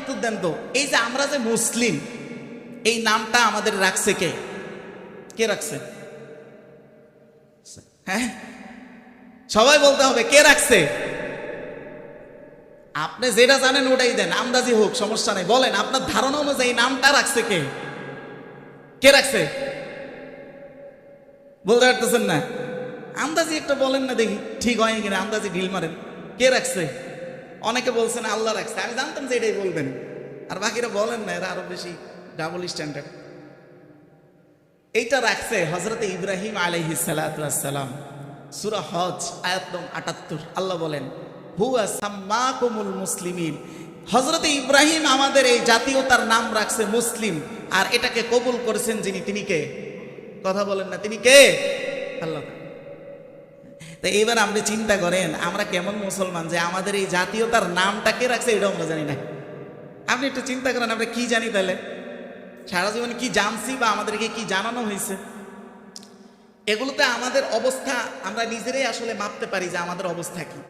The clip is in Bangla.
উত্তর দেন তো এই যে আমরা যে মুসলিম, এই নামটা আমাদের রাখছে কে? কে রাখছে? হ্যাঁ? সবাই বলতে হবে, কে রাখছে? আপনি যেটা জানেন ওটাই দেন আমদাজি হোক, সমস্যা নেই। বলেন, আপনার ধারণা অনুযায়ী নামটা রাখছে কে? কে রাখছে? বলতে পারতেছেন না? আন্দাজি একটা বলেন না দেখি, ঠিক হয় কিনা, আন্দাজি ঢিল মারেন। কে রাখছে? অনেকে বলছেন, আল্লাহ রাখছে। আমি জানতাম যে এটাই বলবেন। আর বাকিরা বলেন না, এরা আরও বেশি ডাবল স্ট্যান্ডার্ড এইটা রাখছে হজরত ইব্রাহিম আলহি সালাম সুরা হজ আয়াতম আটাত্তর। আল্লাহ বলেন মুসলিমিন। হজরত ইব্রাহিম আমাদের এই জাতীয়তার নাম রাখছে মুসলিম। আর এটাকে কবুল করেছেন যিনি, তিনি কে? কথা বলেন না, তিনি কে? আল্লাহ। তো এইবার আপনি চিন্তা করেন, আমরা কেমন মুসলমান যে আমাদের এই জাতীয়তার নামটা কে রাখছে এটাও আমরা জানি না। আপনি একটু চিন্তা করেন, আমরা কি জানি তাহলে? সারা জীবন কি জানছি বা আমাদেরকে কি জানানো হয়েছে? এগুলোতে আমাদের অবস্থা আমরা নিজেরাই আসলে মাপতে পারি যে আমাদের অবস্থা কি।